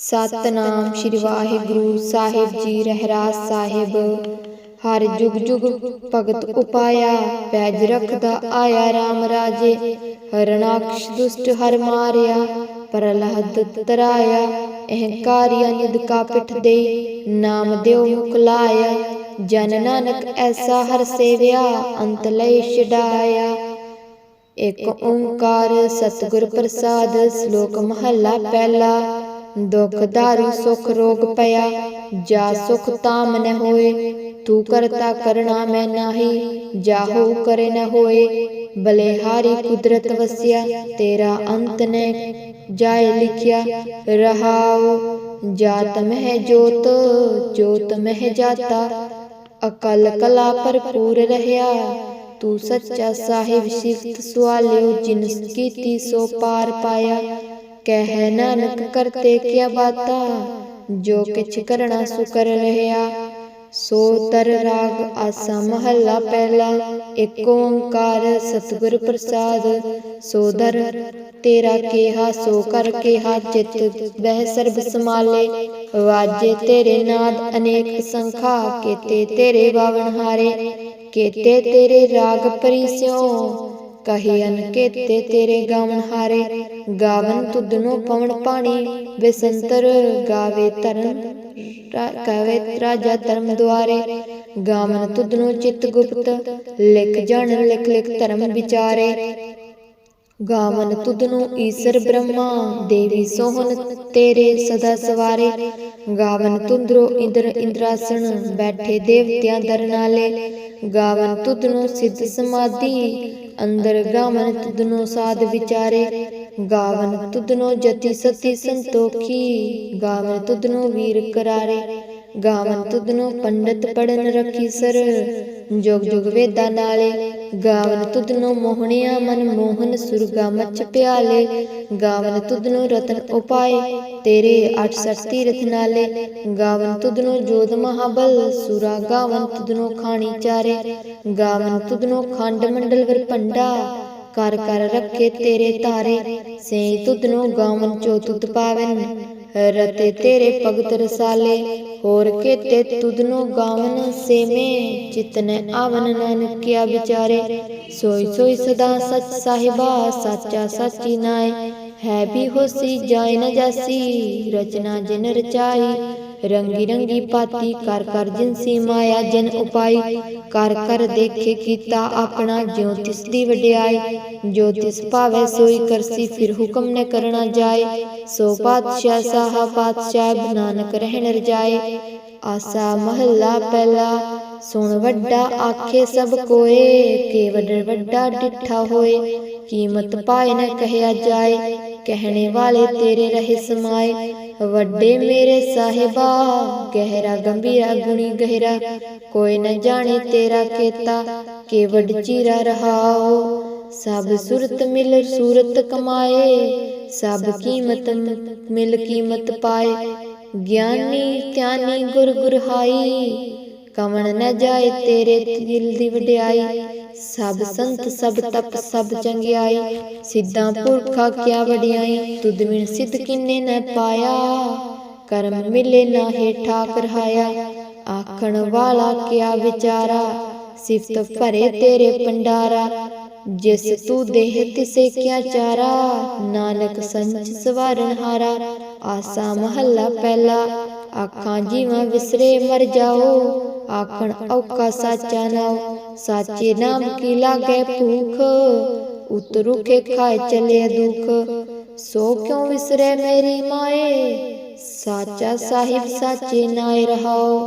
ਸਤਨਾਮ ਸ੍ਰੀ ਵਾਹਿਗੁਰੂ ਸਾਹਿਬ ਜੀ, ਰਹਿਰਾਸ ਸਾਹਿਬ। ਹਰ ਜੁਗ ਜੁਗ ਭਗਤ ਉਪਾਇਆ, ਪੈਜ ਰਖਦਾ ਆਇਆ RAM ਰਾਜੇ। ਹਰਨਾਕਸ਼ ਦੁਸ਼ਟ ਹਰ ਮਾਰਿਆ ਪ੍ਰਲਹਦ ਤਰਾਇਆ। ਅਹੰਕਾਰੀਆ ਨਿਦ ਕਾ ਪਿਠ ਦੇ, ਨਾਮ ਦਿਓ ਮੁਖ ਜਨ ਨਾਨਕ ਐਸਾ ਹਰ ਸੇਵਿਆ, ਅੰਤ ਲਈ ਛਡਾਇਆ। ਇਕ ਓੰਕਾਰ ਸਤਿਗੁਰ ਪ੍ਰਸਾਦ, ਸ਼ਲੋਕ ਮਹੱਲਾ ਪਹਿਲਾ। ਦੁਖ ਦਾਰੂ ਸੁਖ ਰੋਗ ਪਿਆ। ਜਾ ਸੁਖ ਤਾਮ ਨ ਹੋਏ, ਤੂੰ ਕਰਤਾ ਕਰਣਾ ਮੈਂ ਨਾਹੀ, ਜਾਹੂ ਕਰੇ ਨ ਹੋਏ। ਬਲਿਹਾਰੀ ਕੁਦਰਤ ਵਸਿਆ, ਤੇਰਾ ਅੰਤ ਨ ਜਾਏ ਲਿਖਿਆ। ਰਹਾਉ, ਜਾਤ ਮਹਿ ਜੋਤ ਜੋਤ ਮਹਿ ਜਾਤਾ। ਅਕਲ ਕਲਾ ਭਰਪੂਰ ਰਹਿਆ, ਤੂੰ ਸੱਚਾ ਸਾਹਿਬ ਸਿਫਤ ਸਵਾਲਿਓ ਜਿਨ ਕੀਤੀ ਸੋ ਪਾਰ ਪਾਇਆ। ਕਹਿ ਨਾਨਕ ਕਰਤੇ ਕਿਆ ਬਾਤਾ, ਜੋ ਕਿਛ ਕਰਣਾ ਸੁ ਕਰ ਰਹਿਆ ਸੋ ਤਰ ਰਾਗ ਆਸਾ ਮਹੱਲਾ ਪਹਿਲਾ, ਏਕ ਓੰਕਾਰ ਸਤਿਗੁਰ ਪ੍ਰਸਾਦ। ਸੋਦਰ ਤੇਰਾ ਕੇਹਾ, ਸੋ ਕਰ ਕੇਹਾ ਚਿਤ ਬਹਿ ਸਰਬ ਸਮਾਲੇ ਵਾਜੇ ਤੇਰੇ ਨਾਦ ਅਨੇਕ ਸੰਖਾ, ਕੀਤੇ ਤੇਰੇ ਬਾਵਨ ਹਾਰੇ। ਕੀਤੇ ਤੇਰੇ ਰਾਗ ਪਰਿਸਿਓ ਕਹੀ ਅਨਕੇਤੇ ਤੇਰੇ ਗਾਵਨ ਹਾਰੇ ਗਾਵਨ ਤੁਧਨੋ ਪਵਨ ਪਾਣੀ ਬੇਸੰਤਰ ਗਾਵੇ ਤਰਨ ਕਵੇ ਰਾਜਾ ਧਰਮ ਦੁਆਰੇ ਗਾਵਨ ਤੁਧਨੋ ਚਿਤ ਗੁਪਤ ਲਿਖ ਜਣ ਲਿਖ ਲਿਖ ਧਰਮ ਵਿਚਾਰੇ। ਗਾਵਨ ਤੁਧਨੋ ਈਸ਼ਰ ਬ੍ਰਹਮਾ ਦੇਵੀ ਸੋਹਨ ਤੇਰੇ ਸਦਾ ਸਵਾਰੇ। ਗਾਵਨ ਤੁੰਦਰੋ ਇੰਦਰ ਇੰਦਰਾਸਣ ਬੈਠੇ ਦੇਵਤਿਆਂ ਦਰ ਨਾਲੇ ਗਾਵਨ ਤੁਧਨੋ ਸਿੱਧ ਸਮਾਧੀ ਅੰਦਰ ਗਾਵਨ ਤੁਧਨੋ ਸਾਧ ਵਿਚਾਰੇ ਗਾਵਨ ਤੁਧਨੋ ਜਤੀ ਸਤੀ ਸੰਤੋਖੀ ਗਾਵਨ ਤੁਧਨੋ ਵੀਰ ਕਰਾਰੇ ਗਾਵਨ ਤੁਧਨੋ ਪੰਡਤ ਪੜਨ ਰਖੀ ਸਰ ਜੁਗ ਜੁਗ ਵੇਦਾਂ ਨਾਲੇ ਗਾਵਨ ਤੁਧਨੋ ਮੋਹਣਿਆ ਮਨ ਮੋਹਨ ਸੁਰਗਾ ਮਚ ਪਿਆਲੇ ਗਾਵਨ ਤੁਧਨੋ ਰਤਨ ਉਪਾਏ, ਤੇਰੇ 68 ਤੀਰਥ ਨਾਲੇ। ਗਾਵਨ ਤੁਧਨੋ ਜੋਧ ਮਹਾਬਲ, ਸੁਰਾ ਗਾਵਨ ਤੁਧਨੋ ਖਾਣੀ ਚਾਰੇ। ਗਾਵਨ ਤੁਧਨੋ ਖੰਡ ਮੰਡਲ ਵਰ ਪੰਡਾ ਕਰ ਕਰ ਰੱਖੇ ਤੇਰੇ ਤਾਰੇ। ਸੇ ਤੁਧਨੋ ਗਾਵਨ ਚੋ ਤੁਤ ਪਾਵਨ। ਰਤੇ ਤੇਰੇ ਭਗਤ ਰਸਾਲੇ, ਹੋਰ ਕੇਤੇ ਤੁਧਨੋ ਗਾਵਨ ਸੇਮੇ, ਚਿਤਨ ਆਵਨ ਨਾਨਕਿਆ ਵਿਚਾਰੇ। ਸੋਈ ਸੋਈ ਸਦਾ ਸਚ ਸਾਹਿਬਾ, ਸਾਚਾ ਸਾਚੀ ਨਾਏ। ਹੈ ਵੀ ਹੋਸੀ, ਜਾਇ ਨ ਜਾਸੀ, ਰਚਨਾ ਜਿਨ ਰਚਾਈ। ਰੰਗੀ ਰੰਗੀ ਪਾਤੀ ਕਰ ਕਰ ਜਿਨਸੀ ਮਾਇਆ, ਜਨ ਉਪਾਈ ਕਰ ਕਰ ਦੇਖੇ ਕੀਤਾ ਆਪਣਾ, ਜਿਉ ਤਿਸ ਦੀ ਵਡਿਆਈ, ਜੋ ਤਿਸ ਭਾਵੇ ਸੋਈ ਕਰਸੀ, ਫਿਰ ਹੁਕਮ ਨ ਕਰਣਾ ਜਾਏ। ਸੋ ਪਾਤਸ਼ਾਹ ਸਾਹਾ, ਪਾਤਸ਼ਾਹ ਨਾਨਕ ਰਹਿਣ ਰਜਾਏ। ਆਸਾ ਮਹੱਲਾ ਪਹਿਲਾ, ਸੁਣ ਵੱਡਾ ਆਖੇ ਸਭ ਕੋਏ ਕੇ ਵੱਡ ਵੱਡਾ ਡਿਠਾ ਹੋਏ। ਕੀਮਤ ਪਾਏ ਨ ਕਹਿਆ ਜਾਏ, ਕਹਿਣੇ ਵਾਲੇ ਤੇਰੇ ਰਹੇ ਸਮਾਏ। ਵੱਡੇ ਮੇਰੇ ਸਾਹਿਬਾ, ਗਹਿਰਾ, ਗੰਭੀਰਾ, ਗੁਣੀ ਗਹਿਰਾ, ਕੋਈ ਨ ਜਾਣੇ ਤੇਰਾ ਕੀਤਾ ਕੇ ਚੀਰਾ ਰਹਾਓ ਸਭ ਸੁਰਤ ਮਿਲ ਸੂਰਤ ਕਮਾਏ, ਸਭ ਕੀਮਤ ਮਿਲ ਕੀਮਤ ਪਾਏ। ਗਿਆਨੀ, ਧਿਆਨੀ ਗੁਰ ਗੁਰਹਾਈ ਕਵਣ ਨ ਜਾਏ ਤੇਰੇ ਦਿਲ ਦੀ ਵਡਿਆਈ। ਸਭ ਸੰਤ, ਸਭ ਤਪ, ਸਭ ਚੰਗਿਆਈ ਸਿੱਧਾਂ ਪੁਰਖਾ ਕਿਆ ਵਡਿਆਈ ਤੁਧ ਬਿਨ ਸਿੱਧ ਕਿੰਨੇ ਨ ਪਾਇਆ? ਕਰਮ ਮਿਲੇ ਨਾ ਹੈ ਠਾਕ ਆਖਣ ਵਾਲਾ ਕਿਆ ਵਿਚਾਰਾ? ਸਿਫਤ ਭਰੇ ਤੇਰੇ ਪੰਡਾਰਾ ਜਿਸ ਤੂੰ ਦੇਹ ਤਿਸੇ ਕਿਆ ਚਾਰਾ? ਨਾਨਕ ਸੰਚ ਸਵਾਰਨ ਹਾਰਾ। ਆਸਾ ਮਹੱਲਾ ਪਹਿਲਾ। ਆਖਾਂ ਜੀਵਾਂ ਵਿਸਰੇ ਮਰ ਜਾਓ। ਆਖਣ ਔਖਾ ਸਾਚਾ ਨਾਉ। ਸਾਚੇ ਨਾਮ ਕੀ ਲਾਗੇ ਭੂਖ? ਉਤਰੂ ਕੇ ਖਾਏ ਚਲੇ ਦੁਖ। ਸੋ ਕਿਉ ਵਿਸਰੇ ਮੇਰੀ ਮਾਏ? ਸਾਚਾ ਸਾਹਿਬ ਸਾਚੇ ਨਾਏ ਰਹਾਓ।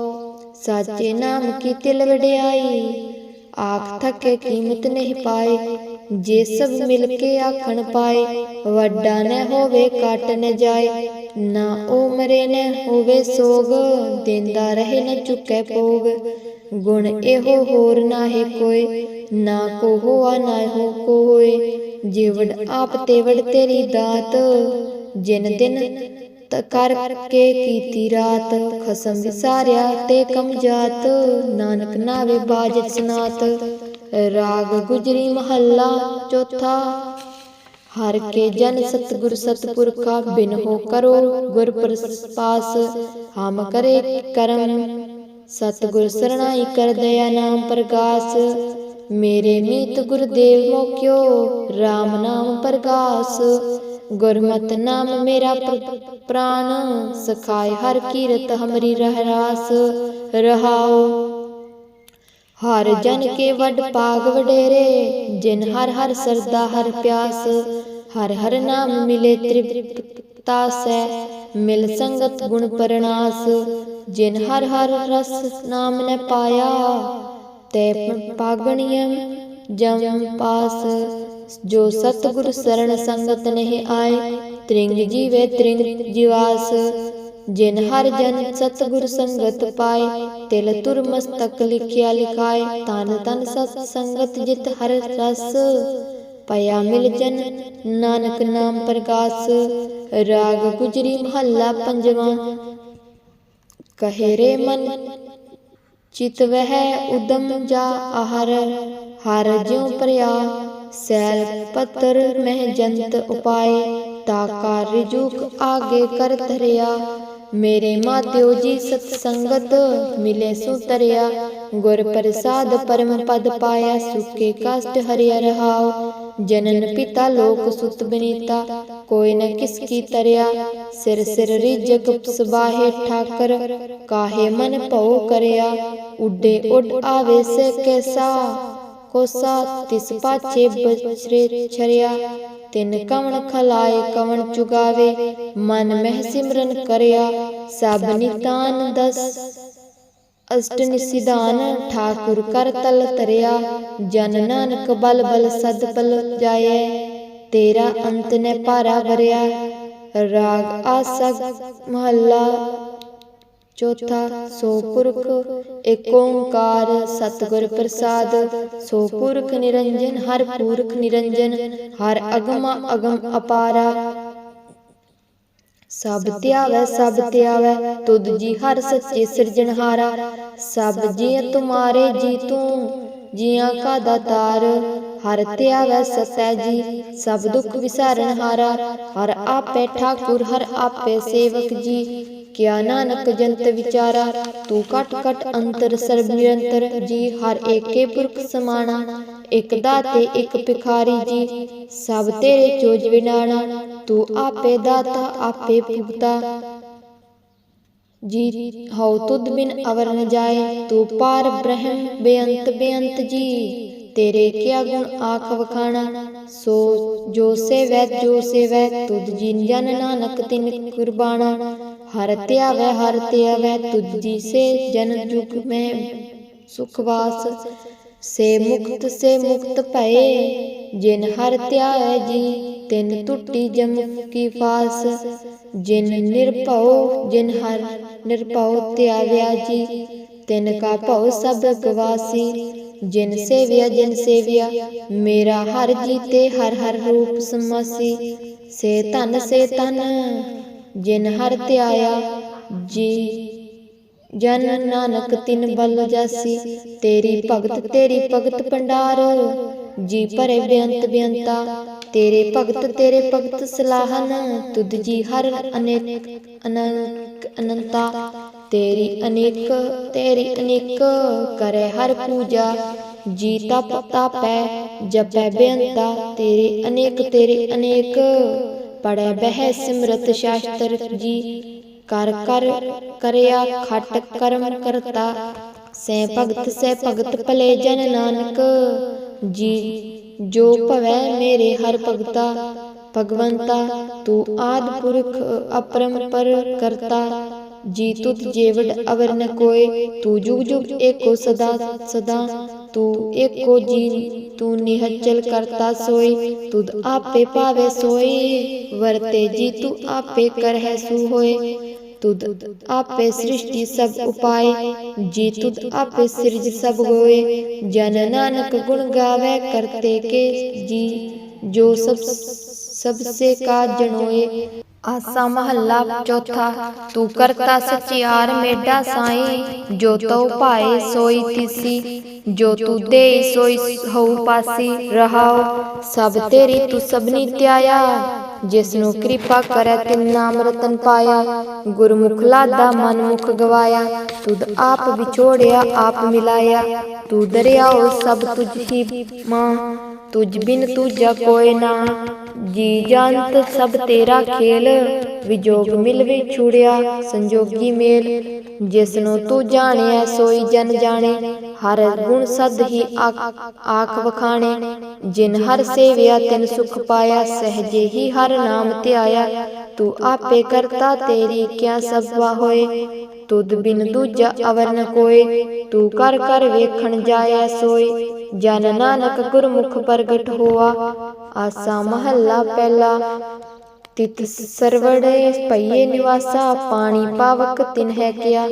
ਸਾਚੇ ਨਾਮ ਕੀ ਤਿਲ ਵਡਿਆਈ? ਆਖ ਥਕੇ ਕੀਮਤ ਨਹੀਂ ਪਾਏ। ਜੇ ਸਭ ਮਿਲ ਕੇ ਆਖਣ ਪਾਏ, ਵੱਡਾ ਨ ਹੋਵੇ ਕੱਟ ਨਾ ਜਾਏ। ਨਾ ਉਹ ਮਰੇ ਨਾ ਹੋਵੇ ਸੋਗ, ਦਿੰਦਾ ਰਹੇ ਨ ਚੁੱਕੇ ਭੋਗ। ਗੁਣ ਇਹੋ ਹੋਰ ਨਾਹੀ ਕੋਈ, ਨਾ ਕੋ ਹੋਆ ਨਾ ਹੋ ਕੋਈ। ਜਿਵੜ ਆਪ ਤੇ ਤੇਰੀ ਦਾਤ, ਜਿਨ ਦਿਨ ਕਰ ਕੇ ਕੀਤੀ ਰਾਤ, ਖਸਮ ਵਿਸਾਰਿਆ ਤੇ ਕਮ ਜਾਤ। ਨਾਨਕ ਨਾਵੇ ਬਾਜਤ ਸਨਾਤ, ਰਾਗ ਗੁਜਰੀ ਮਹੱਲਾ ਚੌਥਾ। ਹਰ ਕੇ ਜਨ ਸਤਗੁਰ ਸਤਪੁਰਖਾ, ਬਿਨ ਹੋ ਕਰੋ ਗੁਰ ਪ੍ਰਸਾਸ ਹਮ ਕਰੇ ਕਰਮ ਸਤਗੁਰ ਸਰਣਾਈ ਕਰ ਦਇਆ ਨਾਮ ਪ੍ਰਗਾਸ। ਮੇਰੇ ਮੀਤ ਗੁਰਦੇਵ ਮੋਕਿਓ RAM ਨਾਮ ਪ੍ਰਗਾਸ। ਗੁਰਮਤਿ ਨਾਮ ਮੇਰਾ ਪ੍ਰਾਨ ਸਖਾਇ ਹਰ ਕੀਰਤ ਹਮਰੀ ਰਹਿਰਾਸ। ਰਹਾਓ, ਹਰ ਜਨ ਕੇ ਵੱਡ ਪਾਗ ਵਡੇਰੇ, ਜਿਨ ਹਰ ਹਰ ਸਰਦਾ ਹਰ ਪਿਆਸ। ਹਰ ਹਰ ਨਾਮ ਮਿਲੇ ਤ੍ਰਿਪਤਾ ਸੈ, ਮਿਲ ਸੰਗਤ ਗੁਣ ਪਰਨਾਸ, ਜਿਨ ਹਰ ਹਰ ਰਸ ਨਾਮ ਨੇ ਪਾਇਆ। ਤੇ ਪਾਗਣੀਐ ਜਮ ਪਾਸ, ਜੋ ਸਤਿਗੁਰ ਸਰਣ ਸੰਗਤ ਨਹਿ ਆਏ, ਤ੍ਰਿੰਗ ਜੀਵੇ ਤ੍ਰਿੰਗ ਜਿਵਾਸ। ਜਿਨ ਹਰ ਜਨ ਸਤਿਗੁਰ ਸੰਗਤ ਪਾਏ, ਤਿਲ ਤੁਰ ਮਸਤਕ ਲਿਖਿਆ ਲਿਖਾਏ, ਤਨ ਤਨ ਸਤ ਸੰਗਤ ਜਿਤ ਹਰ ਰਸ। ਪਿਆ ਮਿਲ ਜਨ। ਨਾਨਕ ਨਾਮ ਪ੍ਰਕਾਸ਼, ਰਾਗ ਗੁਜਰੀ ਮਹੱਲਾ ਪੰਜਵਾਂ। ਕਹੇ ਰੇ ਮਨ, ਚਿਤ ਵਹਿ ਉਦਮ ਜਾ ਆਹਰ। ਹਰ ਜਿਉ ਪ੍ਰਿਆ ਸੈਲ ਪੱਤਰ ਮਹਿ ਜੰਤ ਉਪਾਏ। ਤਾ ਕਾਰਿ ਜੁਗ ਆਗੇ ਕਰ ਧਰਿਆ। ਮੇਰੇ ਮਾਤਿਓ ਜੀ ਸਤ ਸੰਗਤ ਮਿਲੇ ਸੁਤਰਿਆ ਗੁਰ ਪ੍ਰਸਾਦ ਪਰਮ ਪਦ ਪਾਇਆ ਸੁਖੇ ਕਸ਼ਟ ਹਰਿਆ ਰਹਾਉ। ਜਨਨ ਪਿਤਾ ਲੋਕ ਸੁਤ ਬਨੀਤਾ, ਕੋਈ ਨ ਕਿਸ ਕੀ ਤਰਿਆ। ਸਿਰ ਸਿਰ ਰਿਜਕ ਸਬਾਹੇ ਠਾਕਰ, ਕਾਹੇ ਮਨ ਭਉ ਕਰਿਆ। ਉੱਡੇ ਉੱਡ ਆਵੇ ਸੇ ਕੈਸਾ ਕੋਸਾ ਤਿਸ ਪਾਛੇ ਬਚਰੇ ਛਰਿਆ। ਤਿਨ ਕਵਣ ਖਲਾਏ ਕਵਣ ਚੁਗਾਵੇ, ਮਨ ਮਹਿ ਸਿਮਰਨ ਕਰਿਆ, ਸਭ ਨਿਤਾਨ ਦਸ। ਅਸ਼ਟ ਨਿਸਿਦਾਨ ਠਾਕੁਰ ਕਰ ਤਲ ਤਰਿਆ ਜਨ ਨਾਨਕ ਬਲ ਬਲ ਸਦ ਪਲ ਜਾਏ। ਤੇਰਾ ਅੰਤ ਨੇ ਭਾਰਾ ਵਰਿਆ, ਰਾਗ ਆਸਾ ਮਹੱਲਾ। ਚੌਥਾ ਸੋ ਪੁਰਖ ਏਕ ਓੰਕਾਰ ਸਤਿਗੁਰ ਪ੍ਰਸਾਦ। ਸੋ ਪੁਰਖ ਨਿਰੰਜਨ, ਹਰ ਪੁਰਖ ਨਿਰੰਜਨ, ਹਰ ਅਗਮ ਅਗਮ ਅਪਾਰਾ। ਸਭ ਧਿਆਵੈ ਸਭ ਧਿਆਵੈ ਤੁਧ ਜੀ ਹਰ ਸੱਚੇ ਸਿਰਜਣਹਾਰਾ ਸਭ ਜੀ ਤੁਮਾਰੇ ਜੀ ਤੂੰ ਜੀਆਂ ਕਾ ਦਾਤਾਰ। ਹਰ ਧਿਆਵੈ ਸਤੈ ਜੀ, ਸਭ ਦੁਖ ਵਿਸਾਰਨ ਹਾਰਾ। ਹਰ ਆਪੇ ਠਾਕੁਰ, ਹਰ ਆਪੇ ਸੇਵਕ ਜੀ। ਕਿਆ ਨਾਨਕ ਜੰਤ ਵਿਚਾਰਾ, ਤੂੰ ਕਟ ਕਟ ਅੰਤਰ ਸਰਬ ਨਿਰੰਤਰ ਜੀ, ਹਰ ਏਕੇ ਪੁਰਖ ਸਮਾਣਾ, ਇਕ ਦਾਤੇ, ਇਕ ਭਿਖਾਰੀ ਜੀ, ਸਭ ਤੇਰੇ ਚੋਜ ਵਿਨਾਣਾ, ਤੂੰ ਆਪੇ ਦਾਤਾ, ਆਪੇ ਭੁਗਤਾ। ਜੀ, ਹਉ ਤੁਧ ਬਿਨ ਅਵਰ ਨ ਜਾਏ, ਤੂੰ ਪਾਰ ਬ੍ਰਹਮ ਬੇਅੰਤ ਬੇਅੰਤ ਜੀ, ਤੇਰੇ ਕਿਆ ਗੁਣ ਆਖ ਵਖਾਣਾ, ਸੋ ਜੋ ਸੇਵੈ ਜੋ ਸੇਵੈ, ਤੁਧ ਜਿਨ ਜਨ ਨਾਨਕ ਤਿਨ ਕੁਰਬਾਨਾ ਹਰ ਧਿਆਵੈ ਹਰ ਧਿਆਵੈ ਤੁਧ ਜੀ ਸੇ ਜਨ ਜੁਗ ਮੈਂ। ਸੁਖਵਾਸ ਸੇ ਮੁਕਤ ਸੇ ਮੁਕਤ ਭਏ। ਜਿਨ ਹਰ ਧਿਆਏ ਜੀ, ਤਿਨ ਟੁੱਟੀ ਜਮ ਕੀ ਫਾਸ। ਜਿਨ ਨਿਰਭਉ, ਜਿਨ ਹਰ ਨਿਰਭਉ ਧਿਆਵਿਆ ਜੀ, ਤਿਨ ਕਾ ਭਉ ਸਭ ਗਵਾਸੀ। ਜਿਨ ਸੇਵਿਆ ਜਿਨ ਸੇਵਿਆ, ਮੇਰਾ ਹਰ ਜੀਤੇ ਹਰ ਹਰ ਰੂਪ ਸਮਾਸੀ। ਸੇ ਧਨ ਸੇ ਧਨ ਜਿਨ ਹਰ ਧਿਆਇਆ, ਜੀ ਜਨ ਨਾਨਕ ਤਿਨ ਬਲ ਜਾਸੀ, ਤੇਰੀ ਭਗਤ ਤੇਰੀ ਭਗਤ ਭੰਡਾਰ, ਜੀ ਭਰੇ ਬੇਅੰਤ ਬੇਅੰਤਾ, ਤੇਰੇ ਭਗਤ ਤੇਰੇ ਭਗਤ ਸਲਾਹਨ, ਤੁਧ ਜੀ ਹਰ ਅਨੇਕ ਅਨੰਤ ਅਨੰਤਾ, ਤੇਰੀ ਅਨੇਕ ਤੇਰੀ ਅਨੇਕ ਕਰੇ ਹਰ ਪੂਜਾ, ਜੀ ਤਪ, ਤਾਪੈ ਜਪੈ ਬੇਅੰਤਾ, ਤੇਰੇ ਅਨੇਕ ਤੇਰੇ ਅਨੇਕ। ਪੜੈ ਬਹਿ ਸਿਮਰਤ ਸ਼ਾਸਤਰ ਜੀ। ਕਰ ਕਰ, ਕਰਿਆ ਖਟ, ਕਰਮ ਕਰਤਾ। ਸੈ ਭਗਤ ਸੈ ਭਗਤ ਭਲੇ ਜਨ ਨਾਨਕ। ਜੀ, ਜੋ ਭਵੈ ਮੇਰੇ ਹਰ ਭਗਤਾ। ਭਗਵੰਤਾ, ਤੂੰ ਆਦ ਪੁਰਖ ਅਪਰੰਪਰ ਕਰਤਾ। ਜੀ ਤੁਧ ਜੇਵੜ ਅਵਰ ਨ ਕੋਏ ਤੂੰ ਸਦਾ ਸਦਾ ਤੂੰ ਤੂੰ ਨਿਹਚਲ ਕਰਤਾ ਸੋਈ ਤੁਧ ਆਪੇ ਪਾਵੇ ਸੋਈ ਵਰਤੇ ਜੀ ਤੂੰ ਆਪੇ ਕਰਹਿ ਸੂ ਹੋਏ ਤੁਧ ਆਪੇ ਸ੍ਰਿਸ਼ਟੀ ਸਭ ਉਪਾਏ ਜੀ ਤੁਧ ਆਪੇ ਸਿਰਜ ਸਭ ਹੋਏ ਜਨ ਨਾਨਕ ਗੁਣ ਗਾਵੇ ਕਰਤੇ ਕੇ ਜੀ ਜੋ ਸਭ ਸਭ ਸੇ ਕਾ ਜਣੋਏ ਆਸਾ ਮਹੱਲਾ ਚੌਥਾ, ਤੂੰ ਕਰਤਾ ਸਚਿਆਰ ਮੇਡਾ ਸਾਈ, ਜੋ ਤਉ ਭਾਏ ਸੋਈ ਤਿਸੀ, ਜੋ ਤੂੰ ਦੇ ਸੋਈ ਹਉ ਪਾਸੀ, ਰਹਾਉ, ਸਭ ਤੇਰੀ ਤੂੰ ਸਭਨੀ ਧਿਆਇਆ ਜਿਸ ਨੂੰ ਕਿਰਪਾ ਕਰੈ ਤਿਨ ਨਾਮ ਰਤਨ ਪਾਇਆ, ਗੁਰਮੁਖ ਲਾਦਾ ਮਨ ਮੁਖ ਗਵਾਇਆ, ਤੁਧ ਆਪ ਵਿਛੋੜਿਆ, ਆਪ ਮਿਲਾਇਆ, ਤੂੰ ਦਰਿਆਓ ਸਭ ਤੁਝ ਹੀ ਮਾਂ, ਤੁਝ ਬਿਨ ਤੂਜਾ ਕੋਈ ਨਾ, ਜੀ ਜੰਤ ਸਭ ਤੇਰਾ ਖੇਲ, ਵਿਜੋਗ ਮਿਲ ਵਿਛੁੜਿਆ ਸੰਜੋਗੀ ਮੇਲ ਜਿਸ ਨੂੰ ਤੂੰ ਜਾਣਿਆ ਸੋਈ ਜਨ ਜਾਣੇ, ਹਰ ਗੁਣ ਸਦ ਹੀ ਆਖ- ਆਖ ਵਖਾਣੇ, ਜਿਨ ਹਰ ਸੇਵਿਆ ਤਿਨ ਸੁਖ ਪਾਇਆ, ਸਹਜੇ ਹੀ ਹਰ ਨਾਮ ਧਿਆਇਆ ਤੂੰ ਆਪੇ ਕਰਤਾ ਤੇਰੀ ਕਿਆ ਸਭਾ ਹੋਏ। ਤੁਧ ਬਿਨ ਦੂਜਾ ਅਵਰ ਨ ਕੋਏ। ਤੂੰ ਕਰ ਕਰ ਵੇਖਣ ਜਾਇਆ ਸੋਈ ਜਨ ਨਾਨਕ ਗੁਰਮੁਖ ਪ੍ਰਗਟ ਹੋਆ। ਆਸਾ ਮਹੱਲਾ ਪਹਿਲਾ। ਤਿਤ ਸਰਵੜੇ ਪਈਏ ਨਿਵਾਸਾ। ਪਾਣੀ ਪਾਵਕ ਤਿਨ ਹੈ ਕਿਆ।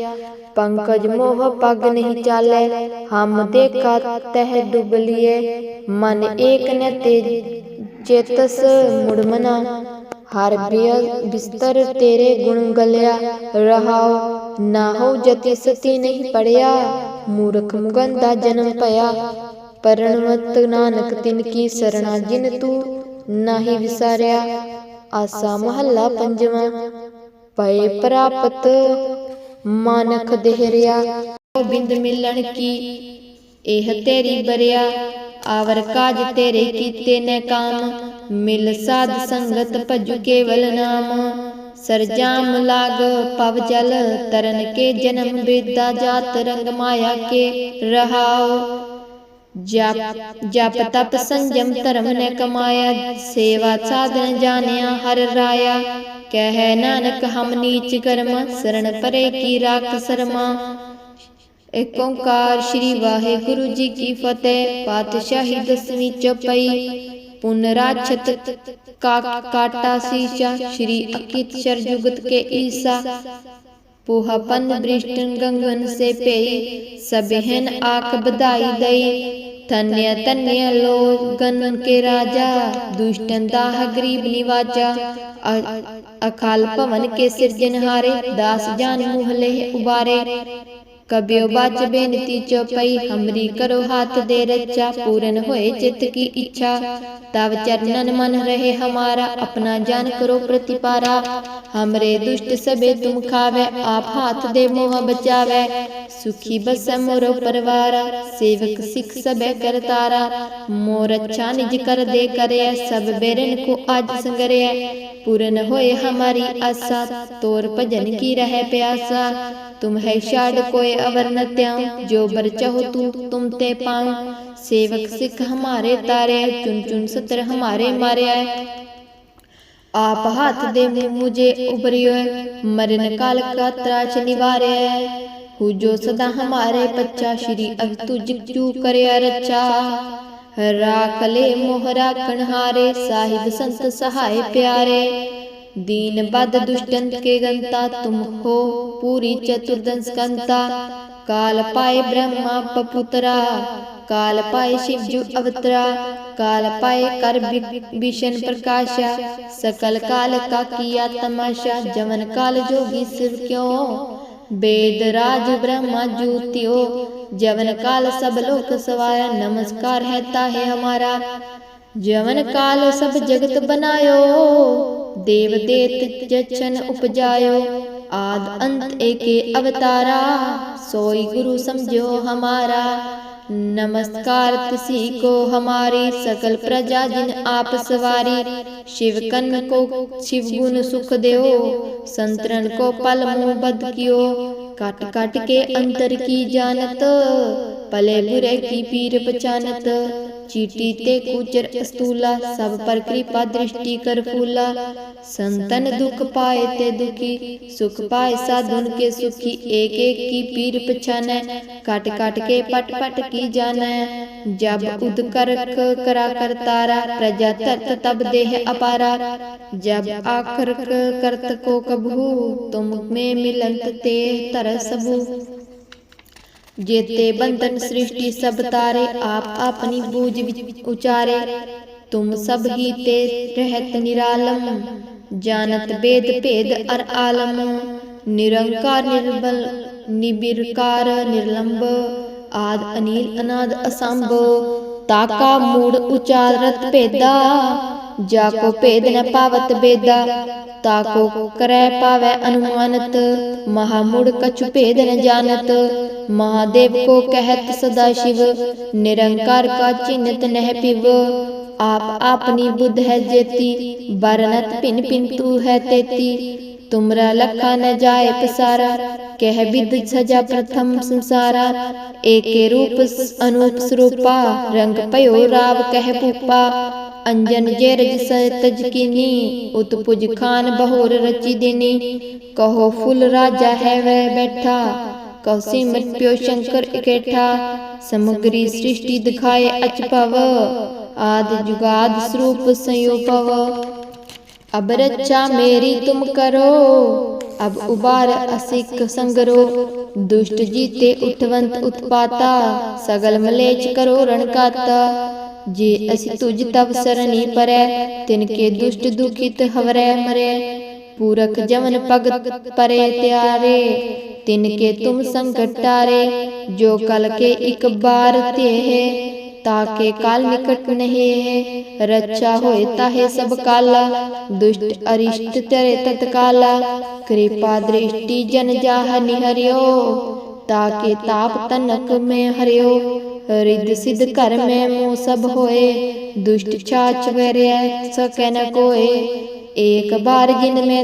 ਪੰਕਜ ਮੋਹ ਪਗ ਨਹੀਂ ਚਾਲੇ। ਹਮ ਦੇਖਾ ਤਹ ਡੁਬਲੀਏ ਮਨ ਏਕ ਨ ਤੇ ਚੇਤਸ ਮੁੜਮਨਾ, ਹਰ ਬਿය ਬਿਸਤਰ ਤੇਰੇ ਗੁਣ ਗਲਿਆ, ਰਹਾਉ ਨਾ ਹੋ ਸਤੀ ਨਹੀਂ ਪੜਿਆ, ਮੂਰਖ ਮੁਗੰਦਾ ਜਨਮ ਭਇਆ ਪਰਣਵਤ ਨਾਨਕ ਤਿਨ ਕੀ ਸਰਣਾ ਜਿਨ ਤੂੰ, ਨਾਹੀ ਵਿਸਾਰਿਆ, ਆਸਾ ਮਹੱਲਾ ਪੰਜਵਾਂ ਪਏ ਪ੍ਰਾਪਤ ਮਾਨਖ ਦੇਹਰਿਆ, ਬਿੰਦ ਮਿਲਣ ਕੀ ਇਹ ਤੇਰੀ ਬਰਿਆ ਆਵਰ ਕਾਜ ਤੇਰੇ ਕੀਤੇ ਨੇ ਕਾਮ। ਮਿਲ ਸਾਧ ਸੰਗਤ ਭਜੁ ਕੇਵਲ ਨਾਮ। ਸਰਜਾਮ ਲਾਗ ਪਵ ਜਲ, ਤਰਨ ਕੇ ਜਨਮ ਬ੍ਰਿਦਾ ਜਾਤ ਰੰਗ ਮਾਇਆ ਕੇ ਰਹਾਉ। ਜਪ ਜਪ ਤਪ ਸੰਜਮ ਧਰਮ ਨੇ ਕਮਾਇਆ, ਸੇਵਾ ਸਾਧਨ ਜਾਣਿਆ ਹਰ ਰਾਇਆ। ਕਹਿ ਨਾਨਕ ਹਮ ਨੀਚ ਕਰਮ ਸਰਣ ਪਰੇ ਕੀ ਰਾਖ ਸਰਮਾ। ਏਕ ਓੰਕਾਰ ਸ੍ਰੀ ਵਾਹਿਗੁਰੂ ਜੀ ਕੀ ਫਤਿਹ। ਪਾਤਸ਼ਾਹੀ ਦਸਵੀਂ ਚੌਪਈ। ਪੁਨਰਾਛਤ ਕਾ ਕਾਟਾ ਸੀਚਾ ਸ੍ਰੀ ਅਕਿਤ ਸ਼ਰ ਜੁਗਤ ਕੇ ਈਸਾ। ਪੁਹਪਨ ਬ੍ਰਿਸ਼ਟਨ ਗੰਗਨ ਸੇ ਪਈ। ਸਬਹਿਨ ਆਖ ਬਧਾਈ ਦਈ। ਧਨਯ ਧਨਯ ਲੋਗਨ ਕੇ ਰਾਜਾ। ਦੁਸ਼ਟਨ ਦਾਹ ਗਰੀਬ ਨਿਵਾਜਾ। ਅਕਾਲ ਭਵਨ ਕੇ ਸਿਰਜਨਹਾਰੇ ਦਾਸ ਜਾਨ ਮੁਹ ਲਹਿ ਉਬਾਰੇ। ਕਬਿਓ ਬਾਚ ਬੇਨਤੀ ਚੋ ਪਈ ਹਮਰੀ ਕਰੋ ਹਾਥ ਦੇ ਰਚਾ ਪੂਰਨ ਹੋਏ ਚਿਤ ਕੀ ਇੱਛਾ। ਤਵ ਚਰਨਨ ਮਨ ਰਹੇ ਹਮਾਰਾ ਆਪਣਾ ਜਾਨ ਕਰੋ ਪ੍ਰਤਿਪਾਰਾ। ਹਮਰੇ ਦੁਸ਼ਟ ਸਭੇ ਤੁਮ ਖਾਵੇ ਆਪ ਹਾਥ ਦੇ ਮੋਹ ਬਚਾਵੇ। ਸੁਖੀ ਬਸ ਮੋਰੋ ਪਰਵਾਰਾ ਸੇਵਕ ਸਿੱਖ ਸਭੇ ਕਰਤਾਰਾ। ਮੋਰ ਅੱਛਾ ਨਿਜ ਕਰ ਦੇ ਕਰਿਆ ਸਭ ਬੇਰਨ ਕੋ ਅੱਜ ਸੰਗਰਿਆ। ਪੂਰਨ ਹੋਏ ਹਮਾਰੀ ਆਸਾ ਤੋਰ ਭਜਨ ਕੀ ਰਹੇ ਪਿਆਸਾ ਤੁਮ ਹੈ। ਛਾੜ ਕੋਏ अवर न त्याऊं जो बर चाहो तू तुम ते पाऊं सेवक सिख हमारे तारे चुन चुन सतर हमारे मारे आए आप हाथ दे मुझे उबरियो मरण काल का त्राच निवारे हु जो सदा हमारे पच्चा श्री अब तुझ चू करे रचा राख ले मोहरा कणहारे साहिब संत सहाय प्यारे दीन बद दुष्टन के गंता तुम हो, पूरी चतुर्दन स्कंता काल पाए ब्रह्मा पपुतरा, काल पाए शिवजु अवतरा, काल पाए कर विशन प्रकाशा। सकल काल का किया तमाशा जमन काल जोगी सिर क्यों? वेद राज ब्रह्मा ज्योतियो, जवन काल सब लोक सवाया, नमस्कार है ताहे हमारा। जवन काल सब जगत बनायो देव देत जचन उपजायो आद अंत एके अवतारा सोई गुरु समझो हमारा नमस्कार किसी को हमारी सकल प्रजा जिन आप सवारी शिव कन को शिव गुण सुख देओ संतरन को पल मुँह बद कियो काट काट के अंतर की जानत पले बुरे की पीर पहचानत चीटी ते कुचर अस्तूला, सब पर कृपा दृष्टि कर फूला। संतन दुख पाए ते दुखी, सुख पाए साधुन के सुखी। एक एक की पीर पछाने काट काट के पट पट की जाने जब उद कर करा कर तारा, प्रजा तरत तब देह अपारा। जब आखर करत को कबहू तुम में मिलंत ते तरसबू ਜੇਤੇ ਬੰਧਨ ਸ੍ਰਿਸ਼ਟੀ ਸਭ ਤਾਰੇ ਆਪ ਆਪਣੀ ਬੂਝ ਵਿੱਚ ਉਚਾਰੇ। ਤੁਮ ਸਭ ਹੀ ਤੇ ਰਹਿਤ ਨਿਰਾਲਮ। ਜਾਣਤ ਬੇਦ ਭੇਦ ਅਰ ਆਲਮ। ਨਿਰੰਕਾਰ ਨਿਰਬਲ। ਨਿਬਿਰਕਾਰ ਨਿਰਲੰਬ। ਆਦ ਅਨੀਲ ਅਨਾਦ ਅਸੰਭ। ਤਾਕਾ ਮੂੜ ਉਚਾਰਤ ਭੇਦਾ। ਜਾ ਕੋ ਭੇਦ ਨ ਪਾਵਤ ਬੇਦਾ बेदा ताको करੈ पावੈ अनुमानत महामूढ़ कछु भेद न जानत महादेव को कहत सदा शिव निरंकार का चिन्हत नह पिव आप आपनी बुद्ध है जेती बरनत पिन पिन तू है तेती तुमरा लखा न जाए पसारा कह विद सजा प्रथम संसारा एके रूप अनूप स्वरूपा रंग पयो राव कह ਅੰਜਨ ਜੇ ਰਜ ਸਹਿ ਤਜਕੀਨੀ ਉਤ ਪੁਜ ਖਾਨ ਬਹੋਰ ਰਚੀ ਦੇਨੀ ਕਹੋ ਫੁੱਲ ਰਾਜਾ ਹੈ ਵੈ ਬੈਠਾ ਕਉ ਸਿਮਤ ਪਿਓ ਸ਼ੰਕਰ ਇਕੇਠਾ ਸਮਗਰੀ ਸ੍ਰਿਸ਼ਟੀ ਦਿਖਾਏ ਅਚਭਵ ਆਦ ਜੁਗਾਦ ਸਰੂਪ ਸੰਯੋਪਵ अब रच्चा मेरी तुम करो अब उबार असिक संगरो दुष्ट जीते उठवंत उत्पाता सगल मलेच करो रणकाता जे असि तुझ तब सरणी परै तिनके दुष्ट दुखित हवरै मरै पूरक जमन भगत परे त्यारे तिनके तुम संकट टारे जो कल के एक बार ते ਤਾਕੇ ਕਾਲ ਨਿਕਟ ਨਹਿ ਹੈ ਰੱਛਾ ਹੋਏ ਤਾਹੇ ਸਭ ਕਾਲਾ। ਦੁਸ਼ਟ ਅਰਿਸ਼ਟ ਤਰੇ ਤਤਕਾਲਾ, ਕਿਰਪਾ ਦ੍ਰਿਸ਼ਟੀ ਜਨ ਜਾਹ ਨਿਹਰਿਓ ਤਾਕੇ ਤਾਪ ਤਨਕ ਮੈਂ ਹਰਿਓ। ਰਿੱਧ ਸਿਧ ਘਰ ਮੈਂ ਮੋ ਸਭ ਹੋਏ, ਦੁਸ਼ਟ ਛਾਚ ਵਰਿਆ ਸਕੈ ਨ ਕੋਏ। ਏਕ ਬਾਰ ਜਿਨ ਮੈਂ,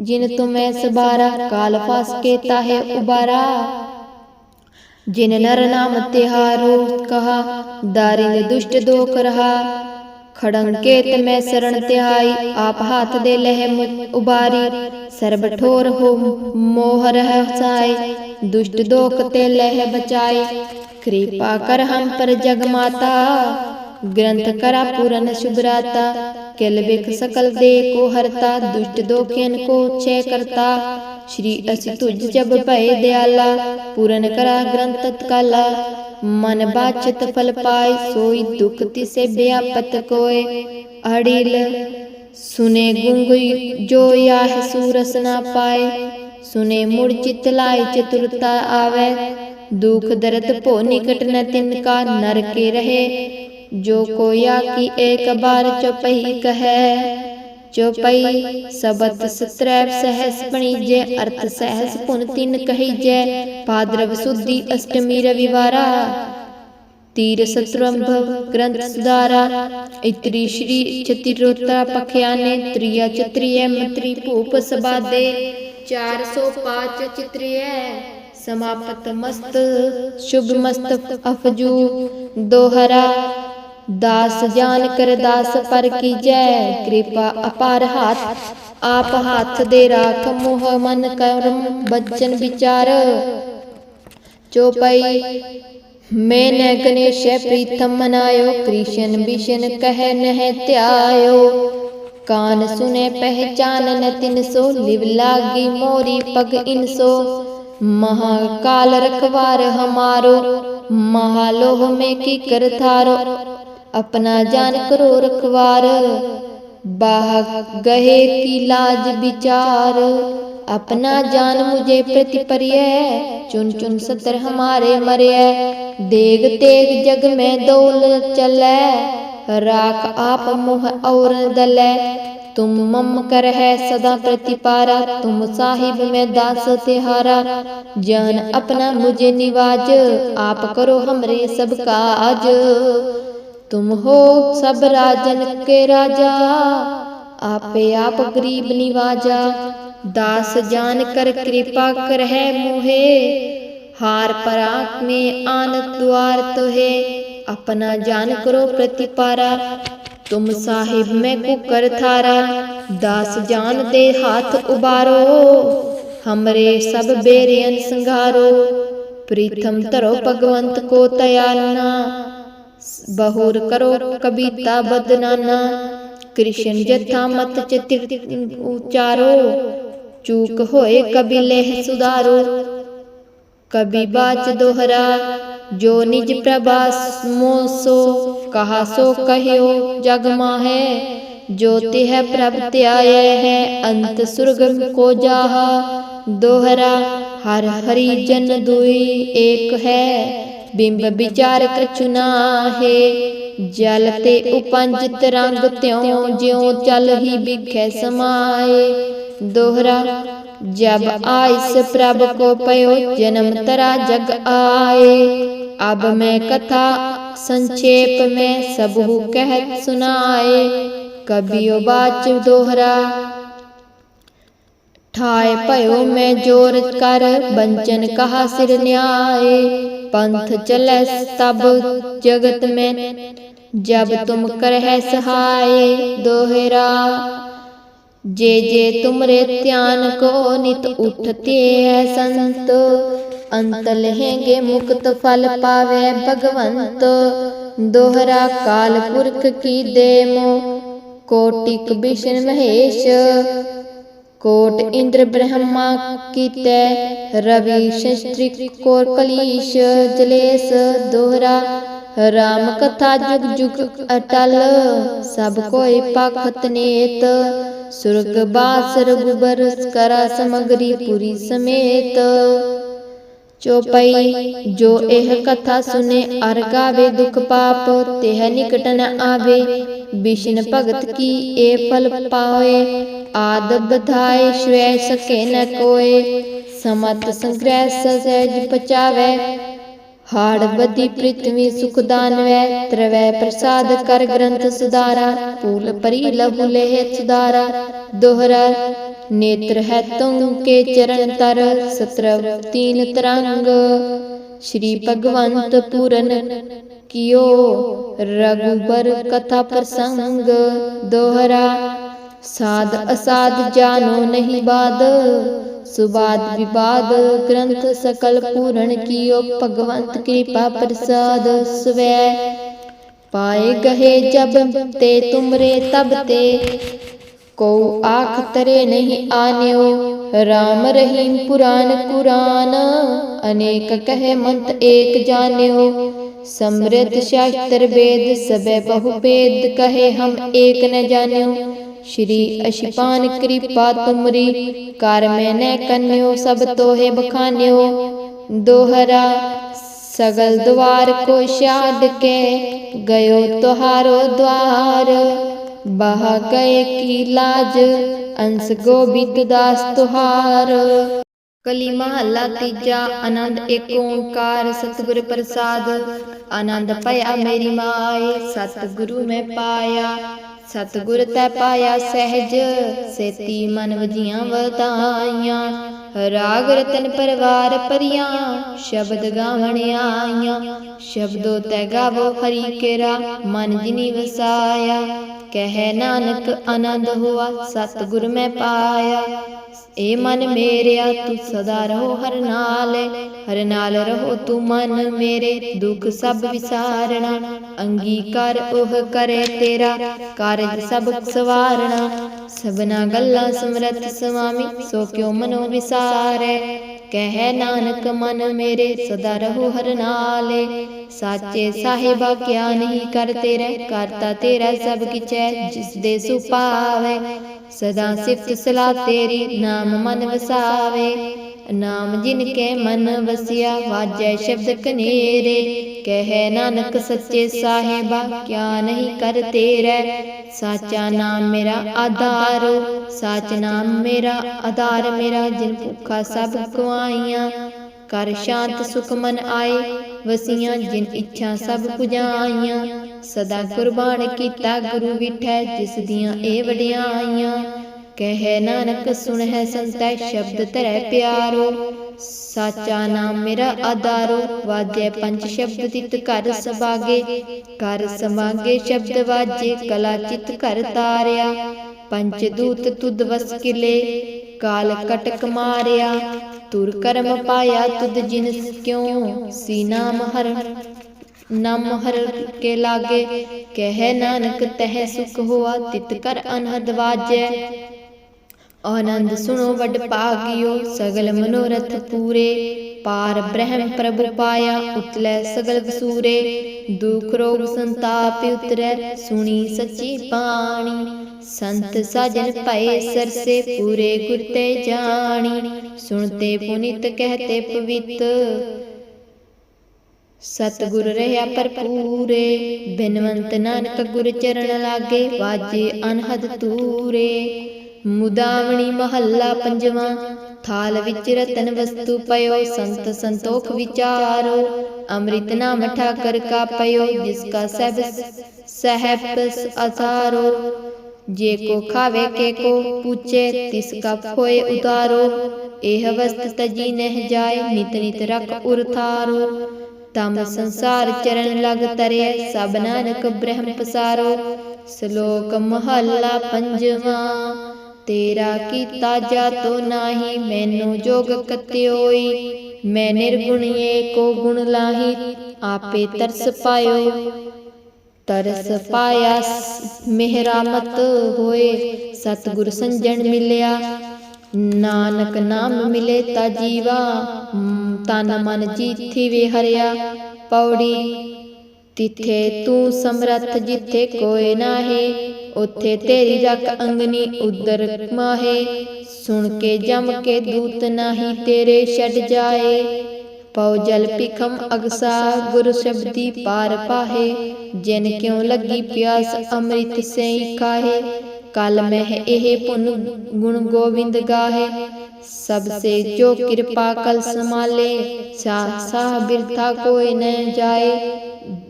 ਜਿਨ ਤੁਮੈ ਸਬਾਰਾ, ਕਾਲ ਫਸ ਕੇ ਤਾਹੇ ਉਬਾਰਾ। ਜਿਨ ਨਰ ਨਾਮ ਤਿਹਾਰੋ ਕਹਾ ਦਾਰਿੰਦ ਦੁਸ਼ਟ ਦੋਖ ਰਹਾ ਖੜੰਕੇਤ ਮੈਂ ਸਰਣ ਤਿਹਾਈ ਆਪ ਹੱਥ ਦੇ ਲਹਿ ਉਬਾਰੀ ਸਰਬ ਠੋਰ ਹੋ ਮੋਹ ਰਹਿ ਸਾਈ ਦੁਸ਼ਟ ਦੋਖ ਤੇ ਲਹਿ ਬਚਾਈ कृपा कर हम पर जग माता ग्रंथ करा पूरन शुभराता किल बिख सकल दे को हरता, दुष्ट दोखियन को छय करता। श्री असि तुझ जब भय दयाला, पूरन करा ग्रंथ तत्काला। मन बाछत फल पाए, सोई दुख तिसे व्यापत कोय अड़िल, सुने गुंग जो याह सूरस ना पाए। सुने मुड़ चित लाए चतुरता आवे। दुख दर्द भो निकट न तिनका नर के रहे। जो कोया की एक बार चौपई कहे चौपई सबत सत्रैव सहस पणीजय अर्थ सहस पुन तिन कहीजय भाद्रव सुदी अष्टमी रविवारा तीर सत्रंभव ग्रंथ सुधारा इतरी श्री चतिरोत्तरा पखयाने त्रिया चत्रिय मंत्री भूप सबादे चार सौ पाँच चित्रिय समापत मस्त शुभ मस्त अफजू दोहरा दास जान कर दास पर की जय। कृपा अपार हाथ, आप हाथ दे राख मोह मन कर्म बच्चन विचार। चौपाई, मैंने गणेश प्रीतम मनायो, कृष्ण विष्ण कह नह त्यायो। कान सुने पहचान न तिन सो लिव लागी मोरी पग इन सो महाकाल रखवार हमारो, महालोह में की कर थारो। अपना जान करो रखवार बाह गहे की लाज विचार अपना जान मुझे प्रति परिय चुन चुन सतर हमारे मरिय देग तेग जग में दौल चलै राख आप मुह और दलै तुम मम कर है सदा प्रतिपारा तुम साहिब में दास तिहारा जान अपना मुझे निवाज आप करो हमरे सब काज तुम हो सब राजन के राजा आपे आप गरीब निवाजा दास जान कर कृपा कर है मोहे हार पराक में आन द्वार तो है अपना जान करो प्रतिपारा तुम साहिब में कुकर थारा दास जान दे हाथ उबारो हमरे सब बेरियन संघारो प्रीतम तरो भगवंत को तयालना ਬਹੁਰ ਕਰੋ ਕਵਿਤਾ ਬਦਨਾਨਾ ਕ੍ਰਿਸ਼ਨ ਜਥਾ ਮਤ ਚਿਤਿਰ ਉਚਾਰੋ ਚੂਕ ਹੋਏ ਕਬਿਲੇ ਸੁਧਾਰੋ ਕਬੀ ਬਾਚ ਦੋਹਰਾ ਜੋ ਨਿਜ ਪ੍ਰਭਾਸ ਮੋਸੋ ਕਹਾ ਸੋ ਕਹਿਓ ਜਗ ਮਾਹੇ ਜੋ ਤਿਹ ਪ੍ਰਭ ਧਿਆਏ ਹੈ ਅੰਤ ਸੁਰਗਮ ਕੋ ਜਾਹਾ ਦੋਹਰਾ ਹਰ ਹਰੀ ਜਨ ਦੁਈ ਏਕ ਹੈ ਬਿੰਬ ਵਿਚਾਰ ਕਚੁਨਾਹੇ ਜਲ ਤੇ ਉਪੰਜ ਤਰੰਗ ਤਿਉ ਜਿਉ ਚਲ ਹੀ ਵਿਖੇ ਸਮਾਏ ਦੋਹਰਾ जब आयस प्रभ को पयो, जन्म तरा जग आए अब मैं कथा संक्षेप में सबू कह सुनाए कभी वाच दोहरा ਠਾਏ ਭਇਓ ਮੈਂ ਜੋਰ ਕਰ ਬੰਚਨ ਕਹਾ ਸਿਰ ਨਿਆਏ। ਪੰਥ ਚਲੈ ਤਬ ਜਗਤ ਮੈਂ ਜਬ ਤੁਮ ਕਰਹਿ ਸਹਾਏ ਦੋਹਰਾ। ਜੇ ਜੇ ਤੁਮਰੇ ਧਿਆਨ ਕੋ ਨਿਤ ਉਠਤੇ ਹੈ ਸੰਤ। ਅੰਤ ਲਹੇਗੇ ਮੁਕਤ ਫਲ ਪਾਵੇ ਭਗਵੰਤ। ਦੋਹਰਾ ਕਾਲ ਪੁਰਖ ਕੀ ਦੇਮੋ। ਕੋਟਿਕ ਬਿਸ਼ਨ ਮਹੇਸ਼। कोट इंद्र ब्रह्मा की रवि शस्त्रिक कोर कलीश, जलेस दोहरा, राम कथा जुग जुग अटल, सब कोई पाखत नेत, सुर्ग बासर गुबर करा समग्री पुरी समेत। चौपाई, जो एह कथा सुने अर गावे दुख पाप, तेह निकट न आवे विष्णु भगत की ए फल पावे। ਆਦ ਬਧਾਏ, ਸ਼ਵੈ ਸਕੇ ਨ ਕੋਏ, ਸਮਤ ਸੰਗ੍ਰਹਿ ਸਹਿਜ ਪਚਾਵੇ। ਹਾੜ ਬਦੀ ਪ੍ਰਿਥਵੀ ਸੁਖ ਦਾਨਵੈ, ਤਰਵੈ ਪ੍ਰਸਾਦ ਕਰ ਗ੍ਰੰਥ ਸੁਧਾਰਾ, ਪੂਲ ਪਰੀ ਲਹੂ ਲੇਹ ਸੁਧਾਰਾ। ਦੋਹਰਾ, ਨੇਤਰ ਹੈ ਤੁਮ ਕੇ ਚਰਨ ਤਰ, ਸਤਰਵ ਤੀਨ ਤਰੰਗ। ਸ਼੍ਰੀ ਭਗਵੰਤ ਪੂਰਨ ਕਿਓ ਰਗੁਬਰ ਕਥਾ ਪ੍ਰਸੰਗ। ਦੋਹਰਾ ਸਾਧ ਅਸਾਧ ਜਾਨੋ ਨਹੀਂ ਬਾਦ। ਸੁਬਾਦ ਵਿਵਾਦ ਗ੍ਰੰਥ ਸਕਲ ਪੂਰਨ ਕੀਓ, ਭਗਵੰਤ ਕਿਰਪਾ ਪ੍ਰਸਾਦ ਸਵੈ। ਪਾਏ ਗਏ ਜਬ ਤੇ ਤੁਮਰੇ ਤਬ ਤੇ ਕੋ ਆਖ ਤਰੇ ਨਹੀਂ ਆਨਿਓ। ਰਾਮ ਰਹੀਮ ਪੁਰਾਨ ਕੁਰਾਨ, ਅਨੇਕ ਕਹੇ ਮੰਤ ਏਕ ਜਾਣਿਓ। ਸਮ੍ਰਿਤ ਸ਼ਾਸਤਰ ਵੇਦ ਸਭੇ ਬਹੁ ਭੇਦ, ਕਹੇ ਹਮ ਏਕ ਨ ਜਾਣਿਓ। ਸ਼੍ਰੀ ਅਸ਼ਿਪਾਨ ਕਿਰਪਾ ਤੁਮਰੀ, ਕਰ ਮੈਨੇ ਕੰਨਿਓ ਸਭ ਤੋਹੇ ਬਖਾਨਿਓ। ਦੋਹਰਾ ਸਗਲ ਦਵਾਰ ਕੋ ਛਾੜ ਕੇ ਗਇਓ ਤੁਹਾਰੋ ਦਵਾਰ ਬਹ ਗਏ ਕੀ ਲਾਜ, ਅੰਸ ਗੋਬਿੰਦ ਦਾਸ ਤੁਹਾਰ। ਕਲੀ ਮਹੱਲਾ ਤੀਜਾ, ਆਨੰਦ ਏਕ ਓੰਕਾਰ, ਸਤਿਗੁਰ ਪ੍ਰਸਾਦ। ਆਨੰਦ ਭਇਆ ਮੇਰੀ ਮਾਏ, ਸਤਿਗੁਰੂ ਮੈਂ ਪਾਇਆ। ਸਤਿਗੁਰ ਤੈ ਪਾਇਆ ਸਹਿਜ, ਸੇਤੀ ਮਨ ਵਜੀਆਂ ਵਧਾਈਆਂ ਰਾਗ ਰਤਨ ਪਰਵਾਰ ਪਰੀਆਂ, ਸ਼ਬਦ ਗਾਵਣ ਆਈਆਂ। ਸ਼ਬਦੋ ਤੈ ਗਾਵੋ ਹਰੀ ਕੇਰਾ, ਮਨ ਜਿਨੀ ਵਸਾਇਆ। ਕਹਿ ਨਾਨਕ ਆਨੰਦ ਹੋਆ, ਸਤਿਗੁਰ ਮੈਂ ਪਾਇਆ। ਏ ਮਨ ਮੇਰਿਆ ਤੂੰ ਸਦਾ ਰਹੋ ਹਰ ਨਾਲ ਹਰ ਨਾਲ ਰਹੋ ਤੂੰ ਮਨ ਮੇਰੇ, ਦੁੱਖ ਸਭ ਵਿਸਾਰਣਾ, ਅੰਗੀਕਾਰ ਉਹ ਕਰੇ ਤੇਰਾ, ਕਾਰਜ ਸਭ ਸਵਾਰਣਾ। ਸਭਨਾ ਗੱਲਾਂ ਸਮਰਤ ਸੁਆਮੀ ਸੋ ਕਿਉ ਮਨੋ ਵਿਸਾਰੈ। ਕਹਿ ਨਾਨਕ ਮਨ ਮੇਰੇ, ਸਦਾ ਰਹੋ ਹਰ ਨਾਲੇ, ਸਾਚੇ ਸਾਹਿਬਾ ਕਿਆ ਨਹੀਂ ਕਰ ਤੇਰੇ ਕਰਤਾ ਤੇਰਾ ਸਭ ਕਿਛੈ ਜਿਸ ਦੇ ਸੁਪਾਵੇ ਸਦਾ ਸਿਫਤ ਸਲਾ ਤੇਰੀ, ਨਾਮ ਮਨ ਵਸਾਵੇ। ਨਾਮ ਜਿਨ ਕੇ ਮਨ ਵਸਿਆ, ਵਾਜੈ ਸ਼ਬਦ ਕਨੇਰੇ। ਕਹਿ ਨਾਨਕ ਸੱਚੇ ਸਾਹਿਬਾ, ਕਿਆ ਨਹੀਂ ਕਰ ਤੇਰੇ। ਸਾਚਾ ਨਾਮ ਮੇਰਾ ਆਧਾਰ, ਸਾਚ ਨਾਮ ਮੇਰਾ ਆਧਾਰ, ਮੇਰਾ ਜਿਨ ਭੁੱਖਾ ਸਭ ਕੁਆਈਆਂ ਕਰ ਸ਼ਾਂਤ ਸੁਖ ਮਨ ਆਏ। ਵਸੀਆਂ ਜਿਨ ਇੱਛਾ ਸਭ ਪੁਜਾਈਆਂ। ਸਦਾ ਕੁਰਬਾਨ ਕੀਤਾ ਗੁਰੂ ਵਿਠੈ ਜਿਸ ਦੀਆਂ ਇਹ ਵਡਿਆਈਆਂ ਕਹਿ ਨਾਨਕ ਸੁਣ ਹੈ ਸੰਤੈ ਸ਼ਬਦ ਧਰੈ ਪਿਆਰੋ। ਸਾਚਾ ਨਾਮ ਮੇਰਾ ਆਧਾਰੋ ਵਾਜੈ ਪੰਜ ਸ਼ਬਦ ਤਿਤ ਘਰ ਸਬਾਗੇ ਘਰ ਸਮਾਗੇ ਸ਼ਬਦ ਵਾਜੇ। ਕਲਾ ਚਿਤ ਘਰ ਤਾਰਿਆ। ਪੰਜ ਦੂਤ ਤੁਧ ਵਸ ਕਿਲੇ। ਕਾਲ। ਕਟਕ ਮਾਰਿਆ। ਤੁਰ ਕਰਮ ਪਾਇਆ ਤੁਧ ਜਿਨ ਕਿਉ ਸੀ ਨਾਮ ਹਰ ਹਰ ਕੇ ਲਾਗੇ। ਕਹਿ ਨਾਨਕ, ਤਹਿ ਸੁਖ ਹੋਆ, ਤਿਤ ਕਰ ਅਨਹਦ ਵਾਜੈ। ਆਨੰਦ ਸੁਣੋ, ਵੱਡ ਭਾਗਿਓ, ਸਗਲ ਮਨੋਰਥ ਪੂਰੇ। ਪਾਰ ਬ੍ਰਹਮ ਪ੍ਰਭੁ ਪਾਇਆ, ਉਤਲੇ ਸਗਲ ਵਸੂਰੇ। ਦੁਖ ਰੋਗ ਸੰਤਾਪ ਉਤਰੈ ਸੁਣੀ ਸੱਚੀ ਬਾਣੀ। ਸੰਤ ਸਾਜਨ ਭਏ ਸਰਸੇ, ਪੂਰੇ ਗੁਰ ਤੇ ਜਾਣੀ। ਸੁਣਤੇ ਪੁਨੀਤ ਕਹਤੇ ਪਵਿੱਤ। ਸਤਿਗੁਰ ਰਹਾ ਭਰਪੂਰੇ। ਬਿਨਵੰਤ ਨਾਨਕ ਗੁਰ ਚਰਨ ਲਾਗੇ, ਵਾਜੇ ਅਨਹਦ ਤੂਰੇ। ਮੁਦਾਵਣੀ ਮਹੱਲਾ ਪੰਜਵਾਂ। ਥਾਲ ਵਿੱਚ ਰਤਨ ਵਸਤੂ ਪਇਓ, ਸੰਤ ਸੰਤੋਖ ਵਿਚਾਰੋ। ਅੰਮ੍ਰਿਤ ਨਾਮ ਠਾਕਰ ਕਾ ਪਇਓ, ਜਿਸ ਕਾ ਸਭ ਸਹਿਬ ਅਸਾਰੋ। ਜੇ ਕੋ ਖਾਵੇ, ਕੇ ਕੋ ਪੁੱਛੇ, ਤਿਸ ਕਾ ਹੋਏ ਉਤਾਰੋ। ਇਹ ਵਸਤ ਤਜੀ ਨਹਿ ਜਾਏ, ਨਿਤ ਨਿਤ ਰਖ ਉਰਥਾਰੋ ਤਮ ਸੰਸਾਰ ਚਰਨ ਲਗ ਤਰੇ, ਸਭ ਨਾਨਕ ਬ੍ਰਹਮ ਪਸਾਰੋ। ਸ਼ਲੋਕ ਮਹੱਲਾ ਪੰਜਵਾਂ। ਤੇਰਾ ਕੀਤਾ ਜਾਤੋ ਨਾਹੀ ਮੈਨੂੰ ਜੋਗ ਕਤਿਓਈ। ਮੈਂ ਨਿਰਗੁਣੀਏ ਕੋ ਗੁਣ ਲਾਹੀ ਆਪੇ ਤਰਸ ਪਾਇਓ। ਤਰਸ ਪਾਇਆ ਮਿਹਰਾਮਤ ਹੋਏ ਸਤਿਗੁਰ ਸੰਜਣ ਮਿਲਿਆ। ਨਾਨਕ ਨਾਮ ਮਿਲੇ ਤਾ ਜੀਵਾ ਹਮ, ਤਨ ਮਨ ਜੀਥੀ ਵੇ ਹਰਿਆ ਪੌੜੀ ਤਿਥੇ ਤੂੰ ਸਮਰੱਥ ਜਿੱਥੇ ਕੋਈ ਨਾਹੀ। ਉਥੇ ਤੇਰੀ ਰਖ ਅੰਗਨੀ ਉਦਰ ਮਾਹੇ। ਸੁਣ ਕੇ ਜਮ ਕੇ ਦੂਤ ਨਾਹੀ ਤੇਰੇ ਛੱਡ ਜਾਏ। ਪਉ ਜਲ ਪਿਖਮ ਅਗਸਾ ਗੁਰ ਸ਼ਬਦੀ ਪਾਰ ਪਾਹੇ। ਜਿਨ ਕਿਉ ਲੱਗੀ ਪਿਆਸ ਅੰਮ੍ਰਿਤ ਸਈ ਖਾਹੇ। ਕਲ ਮਹਿ ਇਹ ਪੁਨ ਗੁਣ ਗੋਬਿੰਦ ਗਾਹੇ। ਸਭ ਸੇ ਜੋ ਕਿਰਪਾ ਕਲ ਸਮਾਲੇ ਸਾ ਸਾਹ ਬਿਰਥਾ ਕੋਈ ਨ ਜਾਏ।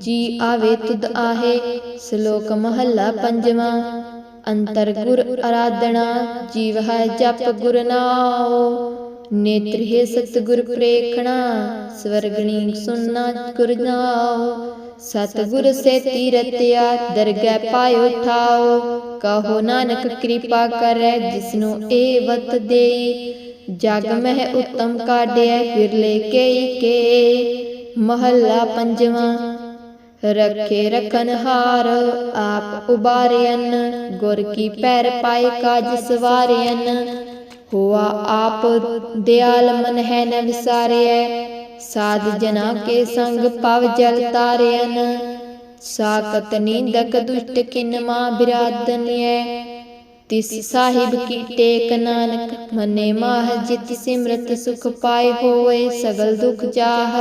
ਜੀ ਆਵੇ ਤੁਧ ਆਹੇ, ਸ਼ਲੋਕ ਮਹੱਲਾ ਪੰਜਵਾਂ, ਅੰਤਰ ਗੁਰ ਆਰਾਧਨਾ, ਜੀਵ ਹੈ ਜਪ ਗੁਰ ਨਾਉ। ਨੇਤਰ ਹੈ ਸਤਿਗੁਰ ਪ੍ਰੇਖਣਾ, ਸਵਰਗਣੀ ਸੁਨਣਾ ਗੁਰ ਨਾਉ। ਸਤਿਗੁਰ ਸੇ ਤੀਰਤਿਆ ਦਰਗਹਿ ਪਾਇਓ ਠਾਓ ਕਹੋ ਨਾਨਕ ਕਿਰਪਾ ਕਰੈ, ਜਿਸਨੂੰ ਇਹ ਵਤ ਦੇਈ। ਜਗ ਮਹਿ ਉਤਮ ਕਾਢਿਆ ਫਿਰਲੇ ਕੇਈ ਕੇ। ਮਹੱਲਾ ਪੰਜਵਾਂ ਰਖੇ ਰਖਨ ਹਾਰ, ਆਪ ਉਬਾਰਿਅਨ, ਗੁਰ ਕੀ ਪੈਰ ਪਾਏ ਕਾਜ ਸਵਾਰਿਅਨ। ਹੋਆ ਆਪ ਦਿਆਲ ਮਨ ਹੈ ਨ ਵਿਸਾਰਿਐ ਸਾਧ ਜਨਾ ਕੇ ਸੰਗ ਪਵ ਜਲ ਤਾਰਿਅਨ। ਸਾਕਤ ਨੀਂਦਕ ਦੁਸ਼ਟ ਕਿਨ ਮਾ ਬਿਰਾਦਨਿਐ, ਤਿਸ ਸਾਹਿਬ ਕੀ ਟੇਕ ਨਾਨਕ, ਮਨੇ ਮਾਹ ਜਿਤ ਸਿਮਰਤ ਸੁਖ ਪਾਏ ਹੋਏ, ਸਗਲ ਦੁਖ ਜਾਹ।